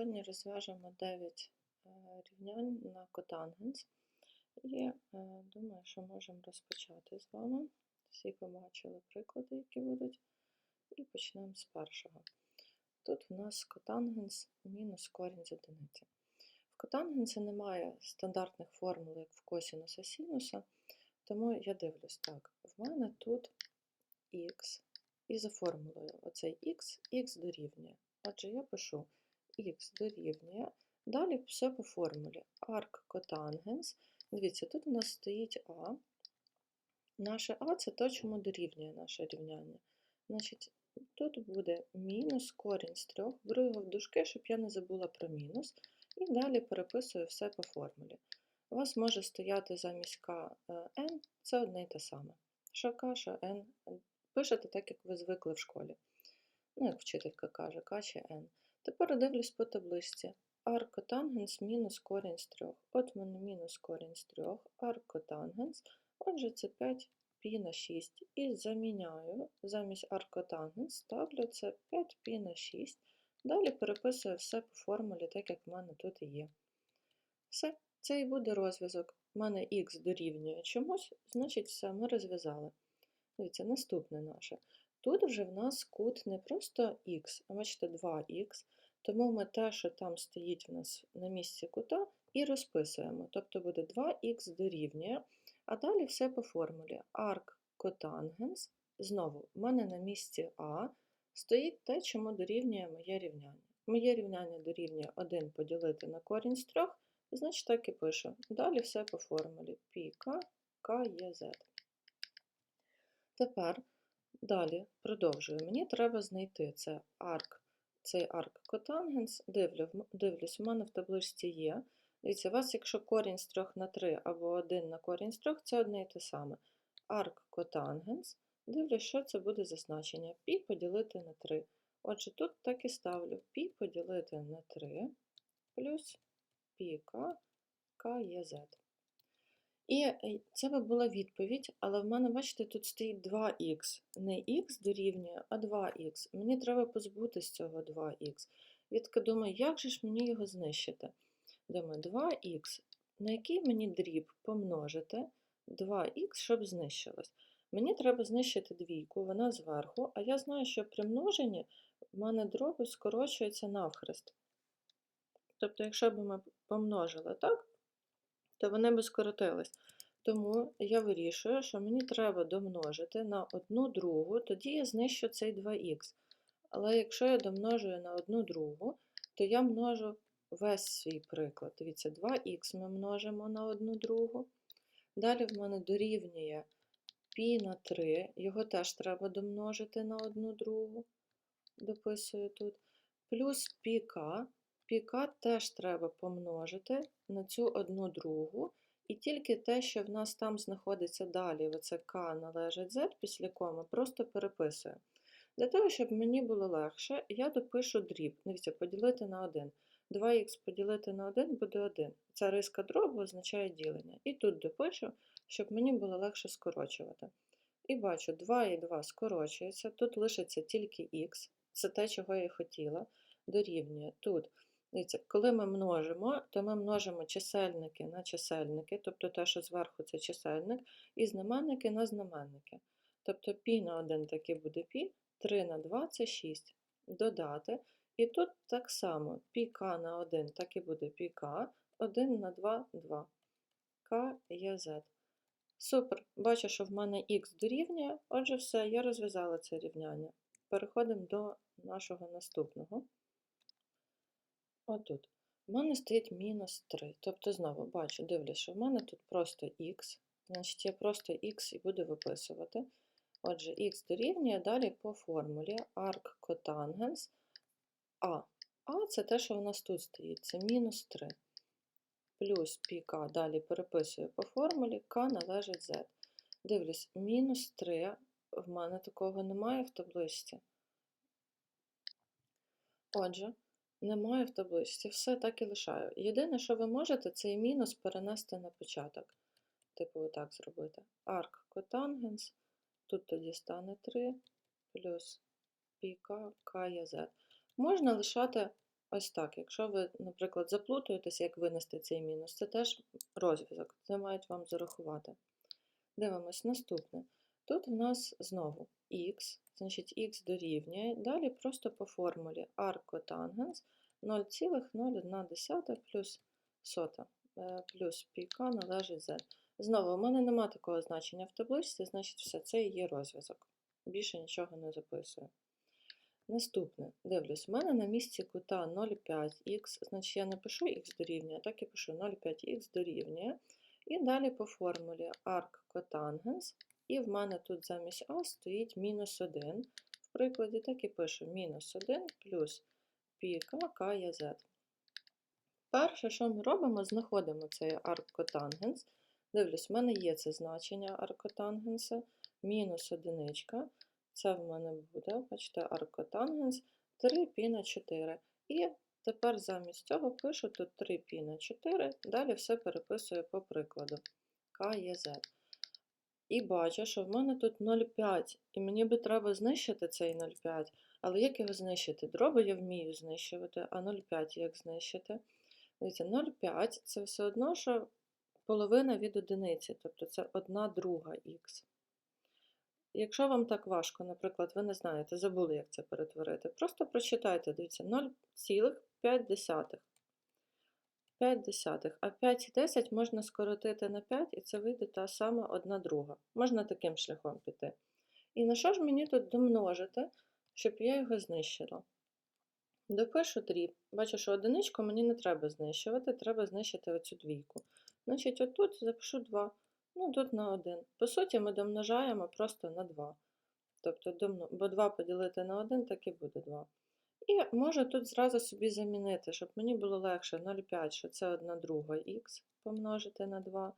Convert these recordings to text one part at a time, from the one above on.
Сьогодні розв'яжемо 9 е, рівнянь на котангенс. І е, думаю, що можемо розпочати з вами. Всі побачили приклади, які будуть. І почнемо з першого. Тут у нас котангенс мінус корінь з одиниці. В котангенсі немає стандартних формул, як в косінуса синуса, тому я дивлюсь так. В мене тут х, і за формулою оцей х, х дорівнює. Отже, я пишу х дорівнює. Далі все по формулі. Арк котангенс. Дивіться, тут у нас стоїть А. Наше А це то, чому дорівнює наше рівняння. Значить, тут буде мінус корінь з трьох. Беру його в дужки, щоб я не забула про мінус. І далі переписую все по формулі. У вас може стояти замість К n, це одне й те саме. Що К, що n. Пишете так, як ви звикли в школі. Ну, як вчителька каже, К чи n. Тепер дивлюсь по табличці. Аркотангенс мінус корінь з трьох. От в мене мінус корінь з трьох, аркотангенс. Отже, це 5 пі на 6. І заміняю, замість аркотангенс ставлю це 5 пі на 6. Далі переписую все по формулі, так як в мене тут є. Все, це і буде розв'язок. У мене х дорівнює чомусь, значить все, ми розв'язали. Дивіться, наступне наше. Тут вже в нас кут не просто х, а бачите, 2х. Тому ми те, що там стоїть в нас на місці кута, і розписуємо. Тобто буде 2х дорівнює, а далі все по формулі. Арк котангенс. Знову, в мене на місці А стоїть те, чому дорівнює моє рівняння. Моє рівняння дорівнює 1 поділити на корінь з 3, значить так і пишу. Далі все по формулі піка К є Z. Тепер далі продовжую. Мені треба знайти це арк цей арк котангенс, дивлю, дивлюсь, у мене в табличці є. Дивіться, у вас, якщо корінь з 3 на 3 або 1 на корінь з 3, це одне і те саме. Арк котангенс, дивлюсь, що це буде за значення. Пі поділити на 3. Отже, тут так і ставлю пі поділити на 3 плюс пі к є z. І е, це би була відповідь, але в мене, бачите, тут стоїть 2х. Не х дорівнює, а 2х. Мені треба позбутися цього 2х. Я така думаю, як же ж мені його знищити? Думаю, 2х, на який мені дріб помножити 2х, щоб знищилось. Мені треба знищити двійку, вона зверху, а я знаю, що при множенні в мене дроби скорочуються навхрест. Тобто, якщо б ми помножили так, то вони би скоротились. Тому я вирішую, що мені треба домножити на одну другу, тоді я знищу цей 2х. Але якщо я домножую на одну другу, то я множу весь свій приклад. Дивіться, 2х ми множимо на одну другу. Далі в мене дорівнює пі на 3, його теж треба домножити на одну другу, дописую тут, плюс піка. Піка теж треба помножити на цю одну другу, і тільки те, що в нас там знаходиться далі, оце К належить Z після коми, просто переписую. Для того, щоб мені було легше, я допишу дріб. Дивіться, поділити на 1. 2х поділити на 1 буде 1. Ця риска дробу означає ділення. І тут допишу, щоб мені було легше скорочувати. І бачу, 2 і 2 скорочується, тут лишиться тільки х, це те, чого я хотіла, дорівнює тут. Дивіться, коли ми множимо, то ми множимо чисельники на чисельники, тобто те, що зверху це чисельник, і знаменники на знаменники. Тобто пі на 1 таки буде пі, 3 на 2 це 6. Додати. І тут так само пік на 1 так і буде пік, 1 на 2 2. К є Z. Супер. Бачу, що в мене х дорівнює, отже, все, я розв'язала це рівняння. Переходимо до нашого наступного. Отут. У мене стоїть мінус 3. Тобто, знову бачу, дивлюсь, що в мене тут просто х. Значить, я просто х і буду виписувати. Отже, х дорівнює далі по формулі арк котангенс А. А це те, що в нас тут стоїть, це мінус 3. Плюс піка, далі переписую по формулі, К належить Z. Дивлюсь, мінус 3. В мене такого немає в табличці. Отже, немає в табличці, все так і лишаю. Єдине, що ви можете, цей мінус перенести на початок. Типу, отак зробити. Арк котангенс, тут тоді стане 3 плюс піка К є Можна лишати ось так. Якщо ви, наприклад, заплутуєтеся, як винести цей мінус, це теж розв'язок, це мають вам зарахувати. Дивимось наступне. Тут в нас знову х, значить х дорівнює. Далі просто по формулі аркотангенс 0,01 плюс сота е, плюс пік належить z. Знову, у мене нема такого значення в табличці, значить все це і є розв'язок. Більше нічого не записую. Наступне, дивлюсь, у мене на місці кута 0,5х, значить я не пишу х дорівнює, так і пишу 0,5х дорівнює. І далі по формулі арк котангенс, і в мене тут замість а стоїть мінус 1. В прикладі так і пишу мінус 1 плюс піка z. Перше, що ми робимо, знаходимо цей аркотангенс. Дивлюсь, в мене є це значення аркотангенса, мінус одиничка. Це в мене буде, бачите, аркотангенс 3π на 4. І тепер замість цього пишу тут 3π на 4, далі все переписую по прикладу. К є z. І бачу, що в мене тут 0,5, і мені би треба знищити цей 0,5. Але як його знищити? Дроби я вмію знищувати, а 0,5 як знищити? Дивіться, 0,5 це все одно, що половина від одиниці, тобто це 1 друга х. Якщо вам так важко, наприклад, ви не знаєте, забули, як це перетворити, просто прочитайте, дивіться, 0,5. 5 десятих. А 5 і 10 можна скоротити на 5, і це вийде та сама 1 друга. Можна таким шляхом піти. І на що ж мені тут домножити, щоб я його знищила? Допишу дріб. Бачу, що одиничку мені не треба знищувати, треба знищити оцю двійку. Значить, отут запишу 2. Ну, тут на 1. По суті, ми домножаємо просто на 2. Тобто, бо 2 поділити на 1, так і буде 2. І можу тут зразу собі замінити, щоб мені було легше 0,5, що це 1 друга х помножити на 2,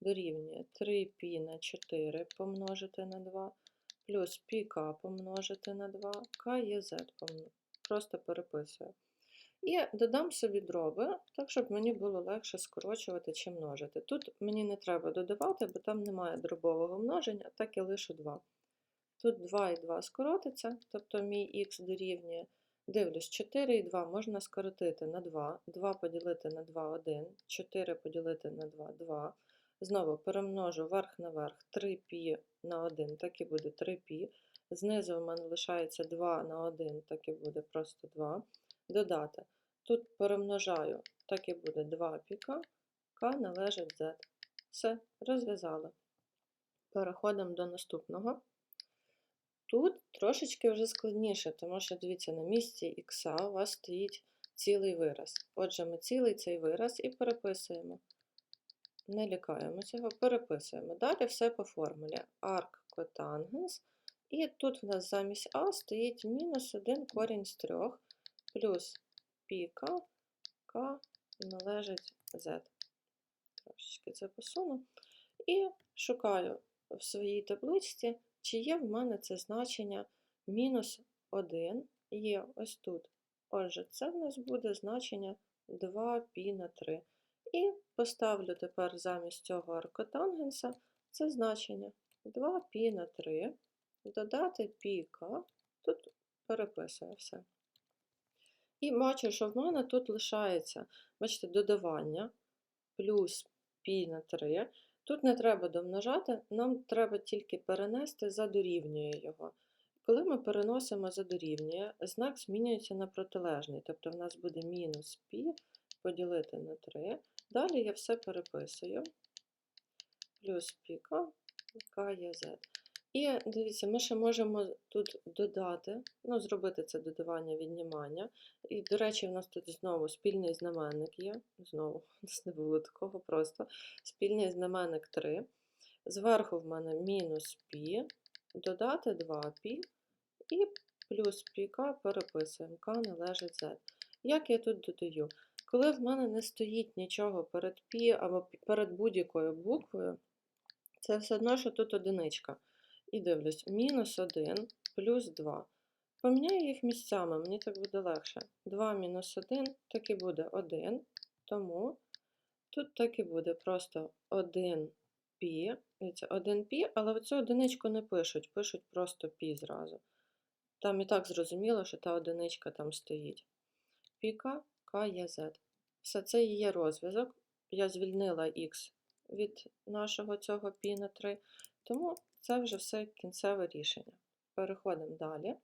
дорівнює 3π на 4 помножити на 2, плюс πk помножити на 2, k є z, просто переписую. І додам собі дроби, так, щоб мені було легше скорочувати чи множити. Тут мені не треба додавати, бо там немає дробового множення, так і лишу 2. Тут 2 і 2 скоротиться, тобто мій х дорівнює. Дивлюсь, 4 і 2 можна скоротити на 2, 2 поділити на 2 1, 4 поділити на 2 2. Знову перемножу верх на верх 3π на 1, так і буде 3π. Знизу в мене лишається 2 на 1, так і буде просто 2. Додати. Тут перемножаю, так і буде 2 піка, k належить z. Все, розв'язали. Переходимо до наступного. Тут трошечки вже складніше, тому що, дивіться, на місці х у вас стоїть цілий вираз. Отже, ми цілий цей вираз і переписуємо. Не лякаємося його, переписуємо. Далі все по формулі. Арк котангенс. І тут в нас замість А стоїть мінус 1 корінь з 3 плюс піка К належить Z. Трошечки це посуну. І шукаю в своїй табличці, чи є в мене це значення мінус 1 є ось тут. Отже, це в нас буде значення 2π на 3. І поставлю тепер замість цього аркотангенса це значення 2π на 3, додати піка, тут переписую все. І бачу, що в мене тут лишається, бачите, додавання плюс π на 3. Тут не треба домножати, нам треба тільки перенести за дорівнює його. Коли ми переносимо за дорівнює, знак змінюється на протилежний, тобто в нас буде мінус π поділити на 3. Далі я все переписую. Плюс піка, k є z. І дивіться, ми ще можемо тут додати, ну, зробити це додавання віднімання. І, до речі, в нас тут знову спільний знаменник є. Знову, не було такого просто. Спільний знаменник 3. Зверху в мене мінус пі, додати 2пі і плюс піка переписуємо, К належить Z. Як я тут додаю? Коли в мене не стоїть нічого перед пі або перед будь-якою буквою, це все одно, що тут одиничка. І дивлюсь, мінус 1 плюс 2. Поміняю їх місцями, мені так буде легше. 2 мінус 1 так і буде 1, тому тут так і буде просто 1 пі. Дивіться, 1 пі, але в цю одиничку не пишуть, пишуть просто пі зразу. Там і так зрозуміло, що та одиничка там стоїть. Піка К є Z. Все це і є розв'язок. Я звільнила Х від нашого цього пі на 3, тому це вже все кінцеве рішення. Переходимо далі.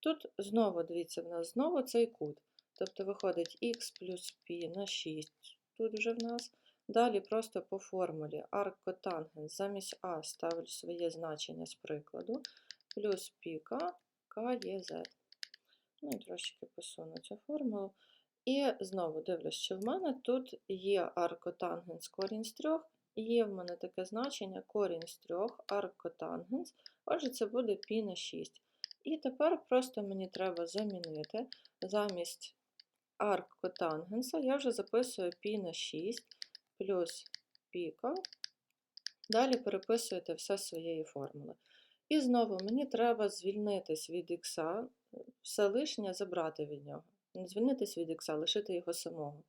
Тут знову, дивіться, в нас знову цей кут. Тобто виходить х плюс π на 6, тут вже в нас. Далі просто по формулі аркотангенс замість А ставлю своє значення з прикладу, плюс піка К є Z. Ну і трошки посуну цю формулу. І знову дивлюсь, що в мене тут є аркотангенс корінь з 3, є в мене таке значення корінь з 3, аркотангенс, отже, це буде π на 6. І тепер просто мені треба замінити замість аркотангенса, я вже записую π на 6 плюс піка. Далі переписуєте все своєї формули. І знову мені треба звільнитись від х, все лишнє забрати від нього. Звільнитись від х, лишити його самого.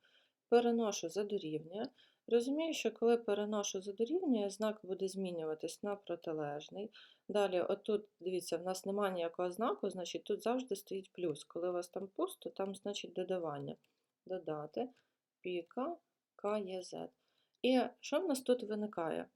Переношу за дорівнює. Розумію, що коли переношу за дорівнює, знак буде змінюватись на протилежний. Далі, отут, дивіться, в нас немає ніякого знаку, значить тут завжди стоїть плюс. Коли у вас там пусто, там значить додавання. Додати піка К є Z. І що в нас тут виникає?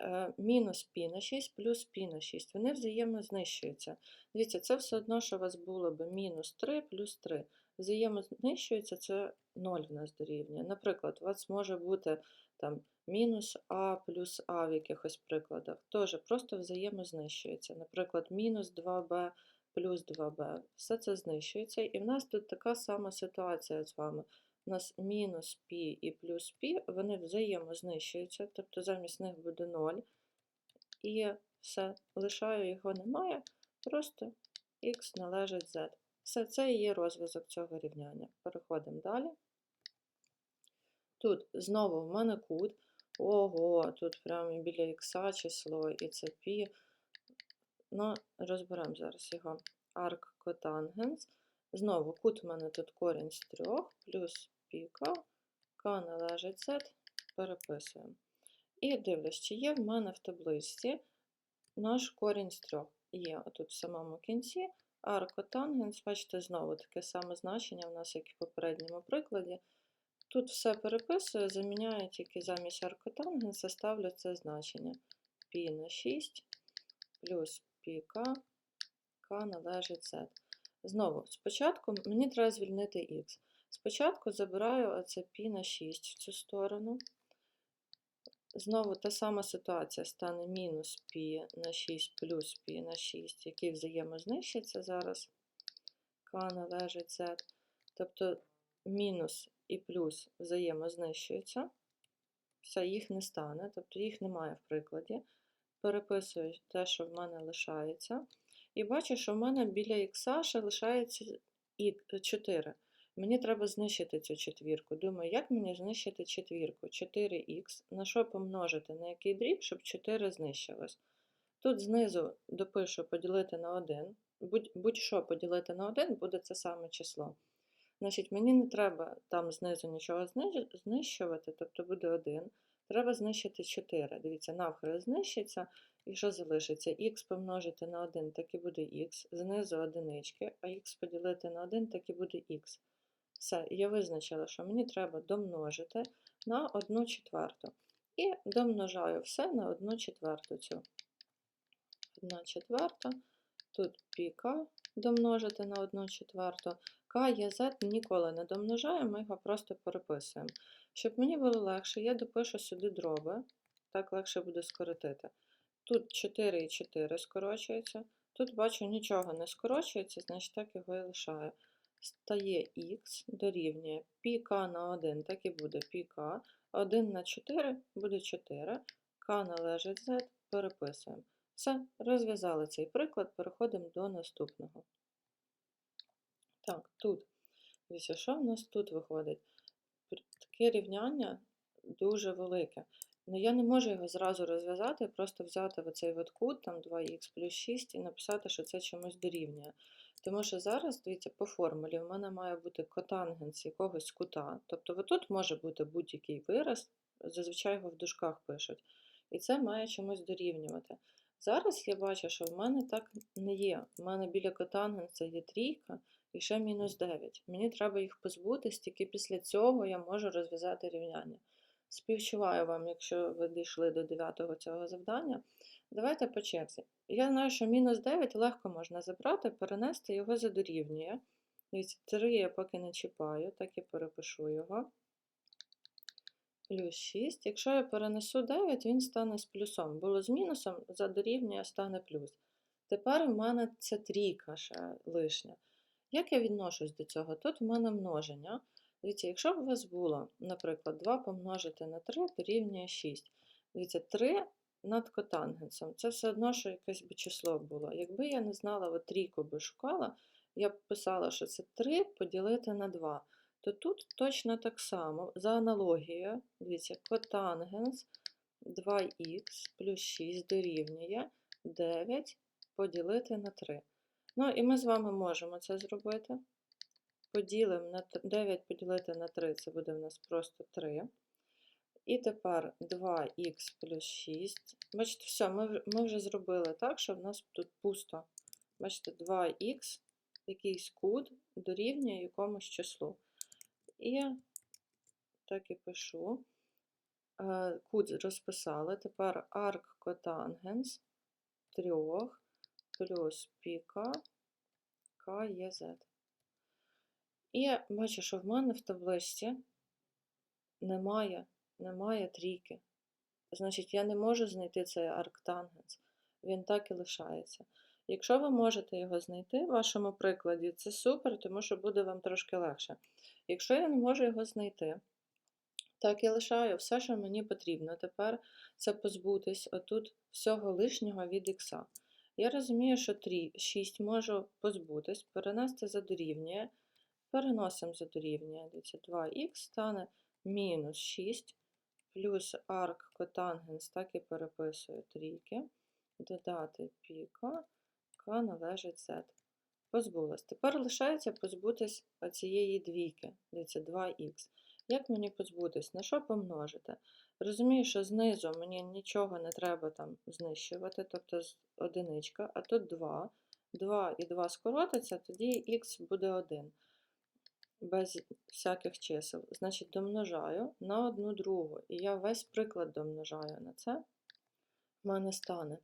Е, Мінус π на 6 плюс π на 6. Вони взаємно знищуються. Дивіться, це все одно, що у вас було б мінус 3 плюс 3. Взаємно знищується, це 0 в нас дорівнює. Наприклад, у вас може бути там мінус а плюс а в якихось прикладах. Теж просто взаємно знищується. Наприклад, мінус 2b плюс 2b. Все це знищується. І в нас тут така сама ситуація з вами. У нас мінус π і плюс π, вони взаємознищуються, тобто замість них буде 0. І все, лишаю його немає, просто х належить z. Все це і є розв'язок цього рівняння. Переходимо далі. Тут знову в мене кут. Ого, тут прямо біля х число, і це π. Ну, розберемо зараз його арк котангенс. Знову кут у мене тут корінь з 3 плюс піка, К належить Z, переписуємо. І дивлюсь, чи є в мене в табличці наш корінь з 3. Є отут в самому кінці аркотангенс, бачите, знову таке саме значення у нас, як і в попередньому прикладі. Тут все переписую, заміняю тільки замість аркотангенса, ставлю це значення π на 6 плюс піка, К належить Z. Знову, спочатку мені треба звільнити х. Спочатку забираю оце π на 6 в цю сторону. Знову та сама ситуація стане мінус π на 6 плюс π на 6, який взаємознищиться зараз. К належить Z. Тобто мінус і плюс взаємознищуються. Все, їх не стане, тобто їх немає в прикладі. Переписую те, що в мене лишається. І бачу, що в мене біля х ще лишається і 4. Мені треба знищити цю четвірку. Думаю, як мені знищити четвірку? 4х. На що помножити? На який дріб, щоб 4 знищилось? Тут знизу допишу поділити на 1. Будь-що поділити на 1 буде це саме число. Значить, мені не треба там знизу нічого знищувати, тобто буде 1. Треба знищити 4. Дивіться, навхрест знищиться. І що залишиться? Х помножити на 1, так і буде х, знизу одинички, а х поділити на 1, так і буде х. Все, я визначила, що мені треба домножити на 1 четверту. І домножаю все на 1 четверту цю. 1 четверта, тут піка домножити на 1 четверту. К є Z ніколи не домножаю, ми його просто переписуємо. Щоб мені було легше, я допишу сюди дроби, так легше буде скоротити. Тут 4 і 4 скорочується. Тут бачу, нічого не скорочується, значить так його і лишаю. Стає х дорівнює πk на 1, так і буде πk. 1 на 4 буде 4. К належить z, переписуємо. Все, розв'язали цей приклад, переходимо до наступного. Так, тут. Дивіться, що в нас тут виходить? Таке рівняння дуже велике. Ну, я не можу його зразу розв'язати, просто взяти оцей от кут, там 2х плюс 6 і написати, що це чомусь дорівнює. Тому що зараз, дивіться, по формулі в мене має бути котангенс якогось кута. Тобто отут може бути будь-який вираз, зазвичай його в дужках пишуть. І це має чомусь дорівнювати. Зараз я бачу, що в мене так не є. У мене біля котангенса є трійка, і ще мінус 9. Мені треба їх позбутись, тільки після цього я можу розв'язати рівняння. Співчуваю вам, якщо ви дійшли до 9 цього завдання. Давайте по черзі. Я знаю, що мінус 9 легко можна забрати, перенести його за дорівнює. Дивіться, 3 я поки не чіпаю, так і перепишу його. Плюс 6. Якщо я перенесу 9, він стане з плюсом. Було з мінусом, за дорівнює стане плюс. Тепер в мене це трійка ще лишня. Як я відношусь до цього? Тут в мене множення. Дивіться, якщо б у вас було, наприклад, 2 помножити на 3 дорівнює 6. Дивіться, 3 над котангенсом. Це все одно, що якесь би число було. Якби я не знала, от трійку би шукала, я б писала, що це 3 поділити на 2. То тут точно так само, за аналогією, дивіться, котангенс 2х плюс 6 дорівнює 9 поділити на 3. Ну, і ми з вами можемо це зробити. Поділимо на 9 поділити на 3, це буде в нас просто 3. І тепер 2х плюс 6. Бачите, все, ми, ми вже зробили так, що в нас тут пусто. Бачите, 2х, якийсь кут дорівнює якомусь числу. І так і пишу. Е, Кут розписали. Тепер арк котангенс 3 плюс піка К є Z. І я бачу, що в мене в табличці немає, немає трійки. Значить, я не можу знайти цей арктангенс. Він так і лишається. Якщо ви можете його знайти в вашому прикладі, це супер, тому що буде вам трошки легше. Якщо я не можу його знайти, так я лишаю все, що мені потрібно. Тепер це позбутись отут всього лишнього від х. Я розумію, що 3, 6 можу позбутись, перенести за дорівнює. Переносимо за дорівнює. Дивіться, 2х стане мінус 6 плюс арк котангенс, так і переписую трійки. Додати піка, к належить z. Позбулась. Тепер лишається позбутись цієї двійки. Дивіться, 2х. Як мені позбутись? На що помножити? Розумію, що знизу мені нічого не треба там знищувати, тобто одиничка, а тут 2. 2 і 2 скоротиться, тоді х буде 1. Без всяких чисел. Значить, домножаю на одну другу. І я весь приклад домножаю на це. В мене стане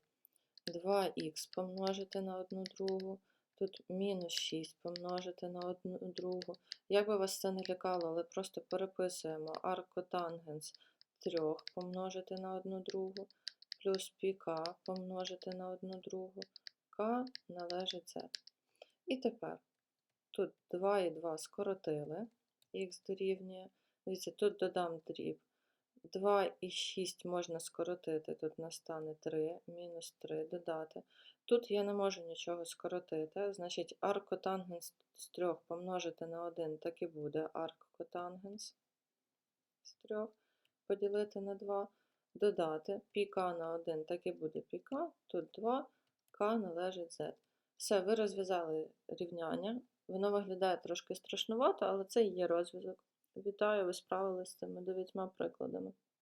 2х помножити на одну другу. Тут мінус 6 помножити на одну другу. Як би вас це не лякало, але просто переписуємо аркотангенс 3 помножити на одну другу, плюс піка помножити на одну другу, к належить z. І тепер тут 2 і 2 скоротили, х дорівнює. Дивіться, тут додам дріб. 2 і 6 можна скоротити, тут настане 3, мінус 3 додати. Тут я не можу нічого скоротити, значить аркотангенс з 3 помножити на 1, так і буде аркотангенс з 3 поділити на 2, додати піка на 1, так і буде піка, тут 2, к належить z. Все, ви розв'язали рівняння. Воно виглядає трошки страшнувато, але це і є розв'язок. Вітаю, ви справилися з цими дев'ятьма прикладами.